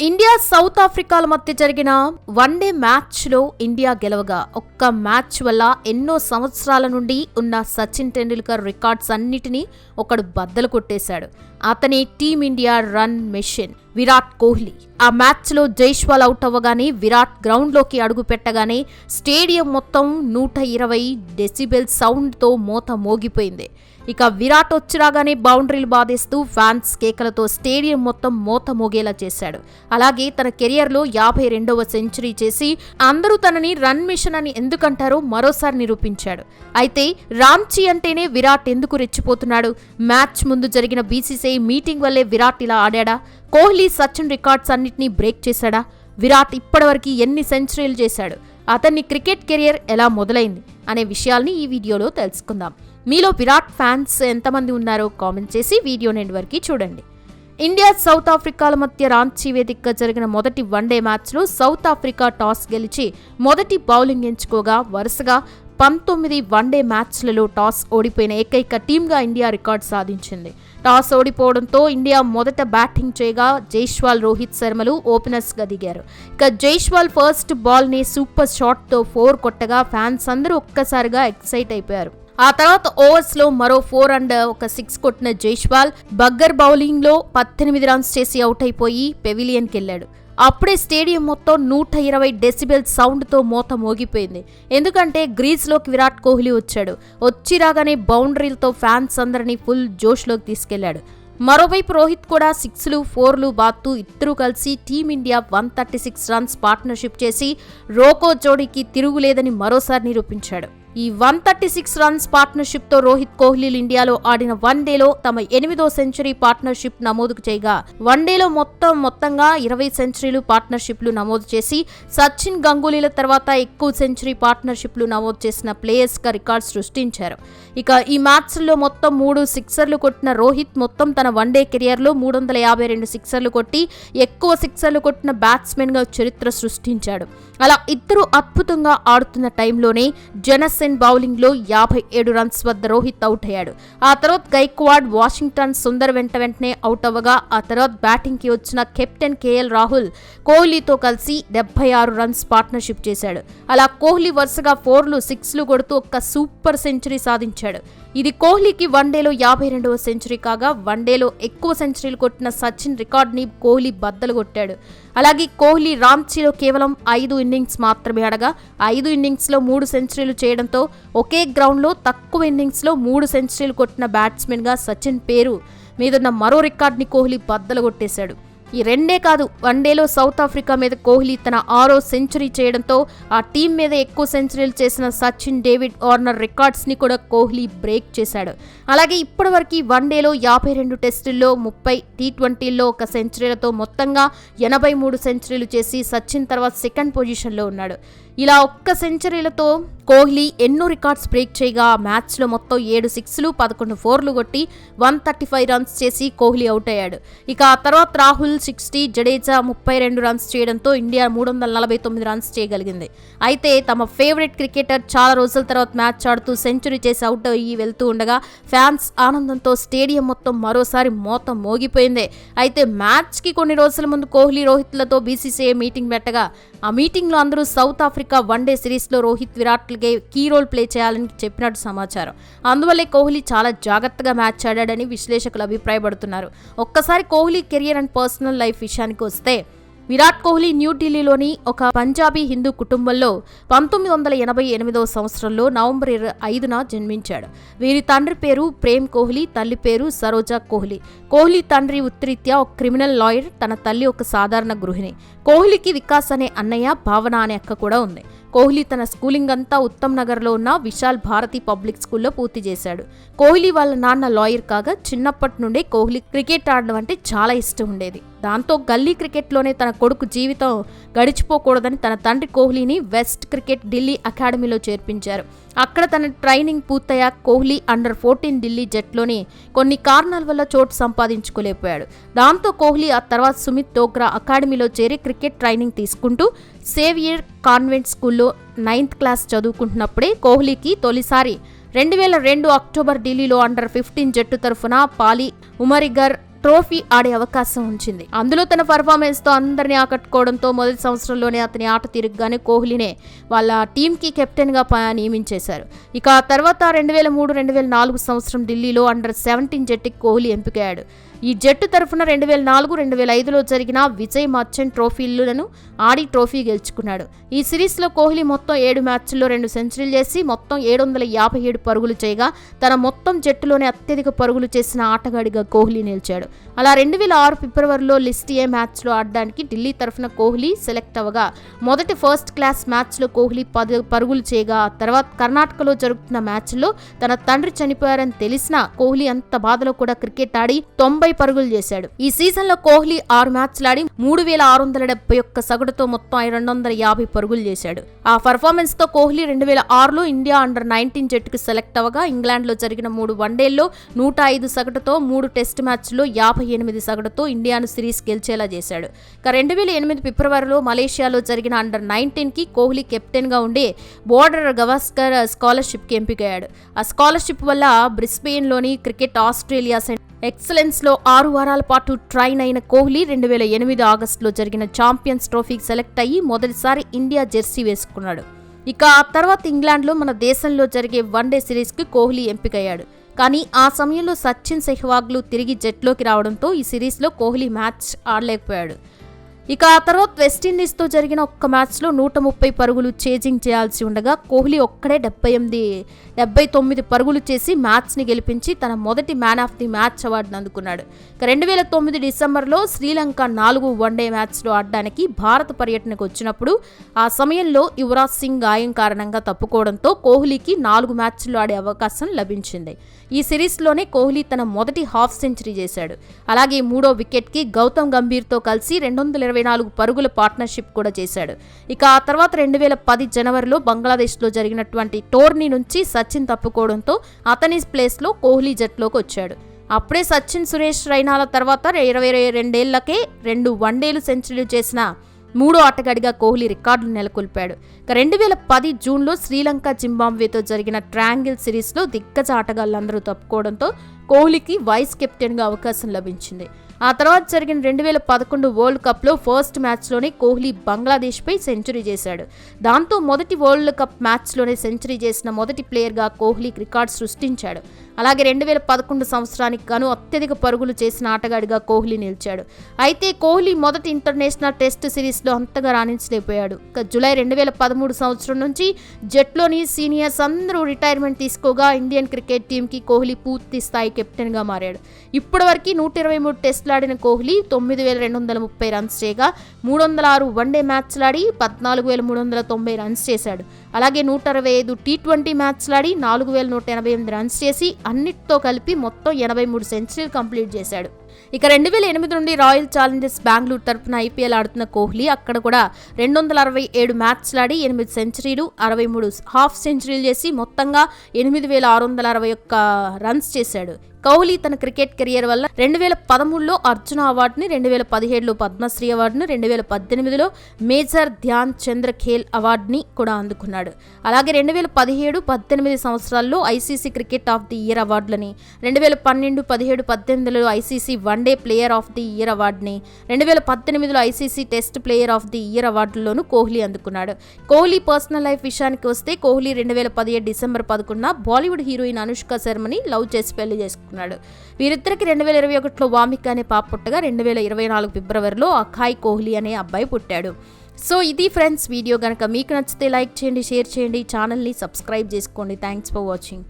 India south ఆఫ్రికాల మధ్య జరిగిన one day మ్యాచ్లో ఇండియా గెలవగా. ఒక్క మ్యాచ్ వల్ల ఎన్నో సంవత్సరాల నుండి ఉన్న సచిన్ టెండూల్కర్ రికార్డ్స్ అన్నిటినీ ఒకడు బద్దలు కొట్టేశాడు. అతని Team India run machine Virat Kohli. ఆ మ్యాచ్లో జైష్వాల్ అవుట్ అవ్వగానే విరాట్ గ్రౌండ్లోకి అడుగు పెట్టగానే స్టేడియం మొత్తం నూట ఇరవై డెసిబెల్ సౌండ్తో మోత మోగిపోయింది. ఇక విరాట్ వచ్చిరాగానే బౌండరీలు బాధేస్తూ ఫ్యాన్స్ కేకలతో స్టేడియం మొత్తం మోత మోగేలా చేశాడు. అలాగే తన కెరియర్లో యాభై రెండవ సెంచరీ చేసి అందరూ తనని రన్ మిషన్ అని ఎందుకంటారో మరోసారి నిరూపించాడు. అయితే రామ్చీ అంటేనే విరాట్ ఎందుకు రెచ్చిపోతున్నాడు? మ్యాచ్ ముందు జరిగిన బీసీసీఐ మీటింగ్ వల్లే విరాట్ ఇలా ఆడాడా? కోహ్లీ సచిన్ రికార్డ్స్ అన్నిటినీ బ్రేక్ చేశాడా? విరాట్ ఇప్పటివరకు ఎన్ని సెంచరీలు చేశాడు? అతన్ని క్రికెట్ కెరియర్ ఎలా మొదలైంది అనే విషయాల్ని ఈ వీడియోలో తెలుసుకుందాం. మీలో విరాట్ ఫ్యాన్స్ ఎంతమంది ఉన్నారో కామెంట్ చేసి వీడియో ఎండ్ వరకు చూడండి. ఇండియా సౌత్ ఆఫ్రికాల మధ్య రాంచీ వేదికగా జరిగిన మొదటి వన్డే మ్యాచ్లో సౌత్ ఆఫ్రికా టాస్ గెలిచి మొదటి బౌలింగ్ ఎంచుకోగా వరుసగా పంతొమ్మిది వన్డే మ్యాచ్లలో టాస్ ఓడిపోయిన ఏకైక టీంగా ఇండియా రికార్డు సాధించింది. టాస్ ఓడిపోవడంతో ఇండియా మొదట బ్యాటింగ్ చేయగా జైష్వాల్ రోహిత్ శర్మలు ఓపెనర్స్గా దిగారు. ఇక జైష్వాల్ ఫస్ట్ బాల్ని సూపర్ షాట్తో ఫోర్ కొట్టగా ఫ్యాన్స్ అందరూ ఒక్కసారిగా ఎక్సైట్ అయిపోయారు. ఆ తర్వాత ఓవర్స్లో మరో ఫోర్ అండ్ ఒక సిక్స్ కొట్టిన జైష్వాల్ బగ్గర్ బౌలింగ్లో పద్దెనిమిది రన్స్ చేసి అవుట్ అయిపోయి పెవిలియన్కి వెళ్ళాడు. అప్పుడే స్టేడియం మొత్తం నూట ఇరవై డెసిబెల్ సౌండ్తో మోత మోగిపోయింది. ఎందుకంటే గ్రీజ్లోకి విరాట్ కోహ్లీ వచ్చాడు. వచ్చి రాగానే బౌండరీలతో ఫ్యాన్స్ అందరినీ ఫుల్ జోష్లోకి తీసుకెళ్ళాడు. మరోవైపు రోహిత్ కూడా సిక్స్లు ఫోర్లు బాత్తు ఇద్దరూ కలిసి Team India one thirty six runs partnership చేసి రోకో జోడీకి తిరుగులేదని మరోసారి నిరూపించాడు. ఈ వన్ థర్టీ సిక్స్ రన్స్ పార్ట్నర్షిప్తో రోహిత్ కోహ్లీలు ఇండియాలో ఆడిన వన్ డేలో తమ ఎనిమిదో సెంచరీ పార్ట్నర్షిప్ నమోదు చేయగా వన్ డేలో మొత్తం మొత్తంగా ఇరవై సెంచరీలు పార్ట్నర్షిప్లు నమోదు చేసి సచిన్ గంగూలీల తర్వాత ఎక్కువ సెంచరీ పార్ట్నర్షిప్లు నమోదు చేసిన ప్లేయర్స్ రికార్డు సృష్టించారు. ఇక ఈ మ్యాచ్లో మొత్తం మూడు సిక్సర్లు కొట్టిన రోహిత్ మొత్తం తన వన్డే కెరియర్లో మూడు వందల యాభై రెండు సిక్సర్లు కొట్టి ఎక్కువ సిక్సర్లు కొట్టిన బ్యాట్స్మెన్గా చరిత్ర సృష్టించాడు. అలా ఇద్దరు అద్భుతంగా ఆడుతున్న టైంలోనే జనసేన్ బౌలింగ్లో యాభై ఏడు రన్స్ వద్ద రోహిత్ అవుట్ అయ్యాడు. ఆ తర్వాత గైక్వాడ్ వాషింగ్టన్ సుందర్ వెంట వెంటనే అవుట్ అవ్వగా ఆ తర్వాత బ్యాటింగ్కి వచ్చిన కెప్టెన్ కేఎల్ రాహుల్ కోహ్లీతో కలిసి డెబ్బై ఆరు రన్స్ పార్ట్నర్షిప్ చేశాడు. అలా కోహ్లీ వరుసగా ఫోర్లు సిక్స్లు కొడుతూ ఒక్క సూపర్ సెంచరీ సాధించాడు. ఇది కోహ్లీకి వన్డేలో యాభై రెండవ సెంచరీ కాగా వన్డేలో ఎక్కువ సెంచరీలు కొట్టిన సచిన్ రికార్డ్ని కోహ్లీ బద్దలు కొట్టాడు. అలాగే కోహ్లీ రాంచీలో కేవలం ఐదు ఇన్నింగ్స్ మాత్రమే ఆడగా ఐదు ఇన్నింగ్స్లో మూడు సెంచరీలు చేయడంతో ఒకే గ్రౌండ్లో తక్కువ ఇన్నింగ్స్లో మూడు సెంచరీలు కొట్టిన బ్యాట్స్మెన్గా సచిన్ పేరు మీదున్న మరో రికార్డ్ని కోహ్లీ బద్దలు కొట్టేశాడు. ఈ రెండే కాదు వన్డేలో సౌత్ ఆఫ్రికా మీద కోహ్లీ తన ఆరో సెంచరీ చేయడంతో ఆ టీం మీద ఎక్కువ సెంచరీలు చేసిన సచిన్ డేవిడ్ ఆర్నర్ రికార్డ్స్ని కూడా కోహ్లీ బ్రేక్ చేశాడు. అలాగే ఇప్పటివరకు వన్డేలో యాభై రెండు టెస్టుల్లో ముప్పై టీ ట్వంటీల్లో ఒక సెంచరీలతో మొత్తంగా ఎనభై మూడు సెంచరీలు చేసి సచిన్ తర్వాత సెకండ్ పొజిషన్లో ఉన్నాడు. ఇలా ఒక్క సెంచరీలతో కోహ్లీ ఎన్నో రికార్డ్స్ బ్రేక్ చేయగా మ్యాచ్లో మొత్తం ఏడు సిక్స్లు పదకొండు ఫోర్లు కొట్టి వన్ థర్టీ ఫైవ్ రన్స్ చేసి కోహ్లీ అవుట్ అయ్యాడు. ఇక ఆ తర్వాత రాహుల్ సిక్స్టీ జడేజా ముప్పై రెండు రన్స్ చేయడంతో ఇండియా మూడు వందల నలభై తొమ్మిది రన్స్ చేయగలిగింది. అయితే తమ ఫేవరెట్ క్రికెటర్ చాలా రోజుల తర్వాత మ్యాచ్ ఆడుతూ సెంచరీ చేసి అవుట్ అయ్యి వెళ్తూ ఉండగా ఫ్యాన్స్ ఆనందంతో స్టేడియం మొత్తం మరోసారి మోత మోగిపోయింది. అయితే మ్యాచ్కి కొన్ని రోజుల ముందు కోహ్లీ రోహిత్లతో బీసీసీఐ మీటింగ్ పెట్టగా ఆ మీటింగ్లో అందరూ సౌత్ ఆఫ్రికా వన్డే సిరీస్లో రోహిత్ విరాట్లకే కీ రోల్ ప్లే చేయాలని చెప్పినట్టు సమాచారం. అందువల్లే కోహ్లీ చాలా జాగ్రత్తగా మ్యాచ్ ఆడాడని విశ్లేషకులు అభిప్రాయపడుతున్నారు. ఒక్కసారి Kohli career and personal life విషయానికి వస్తే విరాట్ కోహ్లీ న్యూఢిల్లీలోని ఒక పంజాబీ హిందూ కుటుంబంలో పంతొమ్మిది వందల ఎనభై ఎనిమిదవ సంవత్సరంలో నవంబర్ ఇరవై ఐదున జన్మించాడు. వీరి తండ్రి పేరు ప్రేమ్ కోహ్లీ తల్లి పేరు సరోజా కోహ్లీ. కోహ్లీ తండ్రి ఉత్తరీత్యా ఒక క్రిమినల్ లాయర్ తన తల్లి ఒక సాధారణ గృహిణి. కోహ్లీకి వికాస్ అనే అన్నయ్య భావన అనే అక్క కూడా ఉంది. కోహ్లీ తన స్కూలింగ్ అంతా ఉత్తమ్ నగర్లో ఉన్న విశాల్ భారతి పబ్లిక్ స్కూల్లో పూర్తి చేశాడు. కోహ్లీ వాళ్ళ నాన్న లాయర్ కాగా చిన్నప్పటి నుండే కోహ్లీ క్రికెట్ ఆడడం అంటే చాలా ఇష్టం ఉండేది. దాంతో గల్లీ క్రికెట్లోనే తన కొడుకు జీవితం గడిచిపోకూడదని తన తండ్రి కోహ్లీని వెస్ట్ క్రికెట్ ఢిల్లీ అకాడమీలో చేర్పించారు. అక్కడ తన ట్రైనింగ్ పూర్తయ్యాక కోహ్లీ అండర్ ఫోర్టీన్ ఢిల్లీ జట్లోని కొన్ని కారణాల వల్ల చోటు సంపాదించుకోలేకపోయాడు. దాంతో కోహ్లీ ఆ తర్వాత సుమిత్ డోగ్రా అకాడమీలో చేరి క్రికెట్ ట్రైనింగ్ తీసుకుంటూ సేవియర్ కాన్వెంట్ స్కూల్లో నైన్త్ క్లాస్ చదువుకుంటున్నప్పుడే కోహ్లీకి తొలిసారి రెండు వేల రెండు అక్టోబర్ ఢిల్లీలో అండర్ ఫిఫ్టీన్ జట్టు తరఫున పాలి ఉమరిగర్ ట్రోఫీ ఆడే అవకాశం ఉంచింది. అందులో తన పర్ఫార్మెన్స్తో అందరినీ ఆకట్టుకోవడంతో మొదటి సంవత్సరంలోనే అతని ఆట తిరగగానే కోహ్లీనే వాళ్ళ టీంకి కెప్టెన్గా నియమించేశారు. ఇక ఆ తర్వాత రెండు వేల మూడు రెండు వేల నాలుగు సంవత్సరం ఢిల్లీలో అండర్ సెవెంటీన్ జట్టుకి కోహ్లీ ఎంపికయ్యాడు. ఈ జట్టు తరఫున రెండు వేల నాలుగు రెండు వేల ఐదులో జరిగిన విజయ్ మర్చెంట్ ట్రోఫీలను ఆడి ట్రోఫీ గెలుచుకున్నాడు. ఈ సిరీస్లో కోహ్లీ మొత్తం ఏడు మ్యాచ్ల్లో రెండు సెంచరీలు చేసి మొత్తం ఏడు వందల యాభై ఏడు పరుగులు చేయగా తన మొత్తం జట్టులోనే అత్యధిక పరుగులు చేసిన ఆటగాడిగా కోహ్లీ నిలిచాడు. అలా రెండు వేల ఆరు ఫిబ్రవరిలో లిస్ట్ ఏ మ్యాచ్లో ఆడడానికి ఢిల్లీ తరఫున కోహ్లీ సెలెక్ట్ అవ్వగా మొదటి ఫస్ట్ క్లాస్ మ్యాచ్లో కోహ్లీ పద పరుగులు చేయగా తర్వాత కర్ణాటకలో జరుగుతున్న మ్యాచ్లో తన తండ్రి చనిపోయారని తెలిసినా కోహ్లీ అంత బాధలో కూడా క్రికెట్ ఆడి తొంభై పరుగులు చేశాడు. ఈ సీజన్లో కోహ్లీ ఆరు మ్యాచ్లు ఆడి మూడు వేల ఆరు వందల డెబ్బై ఒక్క సగటుతో మొత్తం రెండు వందల యాభై పరుగులు చేశాడు. ఆ పర్ఫార్మెన్స్తో కోహ్లీ రెండు వేల ఆరులో ఇండియా అండర్ నైన్టీన్ జట్టుకు సెలెక్ట్ అవ్వగా ఇంగ్లాండ్లో జరిగిన మూడు వన్డేల్లో నూట ఐదు సగటుతో మూడు టెస్ట్ మ్యాచ్లో యాభై ఎనిమిది సగటుతో ఇండియాను సిరీస్ గెలిచేలా చేశాడు. ఇక రెండు వేల ఎనిమిది ఫిబ్రవరిలో మలేషియాలో జరిగిన అండర్ నైన్టీన్కి కోహ్లీ కెప్టెన్గా ఉండే ఉండి బోర్డర్ గవాస్కర్ స్కాలర్షిప్కి ఎంపికయ్యాడు. ఆ స్కాలర్షిప్ వల్ల బ్రిస్బెయిన్లోని క్రికెట్ ఆస్ట్రేలియా ఎక్సలెన్స్లో ఆరు వారాల పాటు ట్రైన్ అయిన కోహ్లీ రెండు వేల ఎనిమిది ఆగస్టులో జరిగిన ఛాంపియన్స్ ట్రోఫీకి సెలెక్ట్ అయ్యి మొదటిసారి ఇండియా జెర్సీ వేసుకున్నాడు. ఇక ఆ తర్వాత ఇంగ్లాండ్లో మన దేశంలో జరిగే వన్డే సిరీస్కి కోహ్లీ ఎంపికయ్యాడు. కానీ ఆ సమయంలో సచిన్ సెహ్వాగ్లు తిరిగి జట్లోకి రావడంతో ఈ సిరీస్లో కోహ్లీ మ్యాచ్ ఆడలేకపోయాడు. ఇక ఆ తర్వాత వెస్టిండీస్తో జరిగిన ఒక్క మ్యాచ్లో నూట ముప్పై పరుగులు చేజింగ్ చేయాల్సి ఉండగా కోహ్లీ ఒక్కడే డెబ్బై ఎనిమిది డెబ్బై తొమ్మిది పరుగులు చేసి మ్యాచ్ని గెలిపించి తన మొదటి మ్యాన్ ఆఫ్ ది మ్యాచ్ అవార్డును అందుకున్నాడు. ఇక రెండు వేల తొమ్మిది డిసెంబర్లో శ్రీలంక నాలుగు వన్డే మ్యాచ్లో ఆడడానికి భారత పర్యటనకు వచ్చినప్పుడు ఆ సమయంలో యువరాజ్ సింగ్ గాయం కారణంగా తప్పుకోవడంతో కోహ్లీకి నాలుగు మ్యాచ్లు ఆడే అవకాశం లభించింది. ఈ సిరీస్లోనే కోహ్లీ తన మొదటి హాఫ్ సెంచరీ చేశాడు. అలాగే మూడో వికెట్కి గౌతమ్ గంభీర్తో కలిసి రెండు వందల ఇరవై నాలుగు పరుగుల పార్ట్నర్షిప్ కూడా చేశాడు. ఇక ఆ తర్వాత రెండు వేల పది జనవరిలో బంగ్లాదేశ్లో జరిగినటువంటి టోర్నీ నుంచి సచిన్ తప్పుకోవడంతో అతని ప్లేస్లో కోహ్లీ జట్లోకి వచ్చాడు. అప్పుడే సచిన్ సురేష్ రైనాల తర్వాత ఇరవై రెండేళ్ళకే రెండు వన్డేలు సెంచరీలు చేసిన మూడో ఆటగాడిగా కోహ్లీ రికార్డులు నెలకొల్పాడు. ఇక రెండు వేల పది జూన్లో శ్రీలంక జింబాబ్వేతో జరిగిన ట్రాంగిల్ సిరీస్లో దిగ్గజ ఆటగాళ్ళందరూ తప్పుకోవడంతో కోహ్లీకి వైస్ కెప్టెన్గా అవకాశం లభించింది. ఆ తర్వాత జరిగిన రెండు వేల పదకొండు వరల్డ్ కప్లో ఫస్ట్ మ్యాచ్లోనే కోహ్లీ బంగ్లాదేశ్పై సెంచరీ చేశాడు. దాంతో మొదటి వరల్డ్ కప్ మ్యాచ్లోనే సెంచరీ చేసిన మొదటి ప్లేయర్గా కోహ్లీ రికార్డ్ సృష్టించాడు. అలాగే రెండు వేల పదకొండు సంవత్సరానికి గాను అత్యధిక పరుగులు చేసిన ఆటగాడిగా కోహ్లీ నిలిచాడు. అయితే కోహ్లీ మొదటి ఇంటర్నేషనల్ టెస్ట్ సిరీస్లో అంతగా రాణించలేకపోయాడు. ఇక జూలై రెండు వేల పదమూడు సంవత్సరం నుంచి జట్లోని సీనియర్స్ అందరూ రిటైర్మెంట్ తీసుకోగా ఇండియన్ క్రికెట్ టీంకి కోహ్లీ పూర్తి స్థాయి కెప్టెన్గా మారాడు. ఇప్పటివరకు నూట ఇరవై మూడు టెస్ట్ ఆడిన కోహ్లీ తొమ్మిది వేల రెండు వందల ముప్పై రన్స్ చేయగా మూడు వందల ఆరు వన్డే మ్యాచ్లాడి పద్నాలుగు వేల మూడు వందల తొంభై రన్స్ చేశాడు. అలాగే నూట అరవై ఐదు టీ ట్వంటీ మ్యాచ్లాడి నాలుగు వేల నూట ఎనభై ఎనిమిది రన్స్ చేసి అన్నిటితో కలిపి మొత్తం ఎనభై మూడు సెంచరీలు కంప్లీట్ చేశాడు. ఇక రెండు వేల ఎనిమిది నుండి రాయల్ ఛాలెంజర్స్ బెంగళూరు తరఫున ఐపీఎల్ ఆడుతున్న కోహ్లీ అక్కడ కూడా రెండు వందల అరవై ఏడు మ్యాచ్లాడి ఎనిమిది సెంచరీలు అరవై మూడు హాఫ్ సెంచరీలు చేసి మొత్తంగా ఎనిమిది వేల ఆరు వందల అరవై ఒక్క రన్స్ చేశాడు. కోహ్లీ తన క్రికెట్ కెరియర్ వల్ల రెండు వేల పదమూడులో అర్జున అవార్డుని రెండు వేల పదిహేడులో పద్మశ్రీ అవార్డును రెండు వేల పద్దెనిమిదిలో మేజర్ ధ్యాన్ చంద్ర ఖేల్ అవార్డుని కూడా అందుకున్నాడు. అలాగే రెండు వేల పదిహేడు పద్దెనిమిది సంవత్సరాల్లో ICC cricket of the year అవార్డులని రెండు వేల పన్నెండు పదిహేడు పద్దెనిమిదిలో ICC one day player of the year అవార్డుని రెండు వేల పద్దెనిమిదిలో ICC test player of the year అవార్డులోనూ Kohli అందుకున్నాడు. కోహ్లీ పర్సనల్ లైఫ్ విషయానికి వస్తే కోహ్లీ రెండు వేల పదిహేడు డిసెంబర్ పదకొండున బాలీవుడ్ హీరోయిన్ అనుష్క శర్మని లవ్ చేసి పెళ్ళి చేసుకున్నాడు. వీరిద్దరికి రెండు వేల ఇరవై ఒకటిలో వామిక్ అనే పాప పుట్టగా రెండు వేల ఇరవై నాలుగు ఫిబ్రవరిలో అఖాయ్ కోహ్లీ అనే అబ్బాయి పుట్టాడు. సో ఇది ఫ్రెండ్స్ వీడియో కనుక మీకు నచ్చితే లైక్ చేయండి షేర్ చేయండి ఛానల్ని సబ్స్క్రైబ్ చేసుకోండి. Thanks for watching.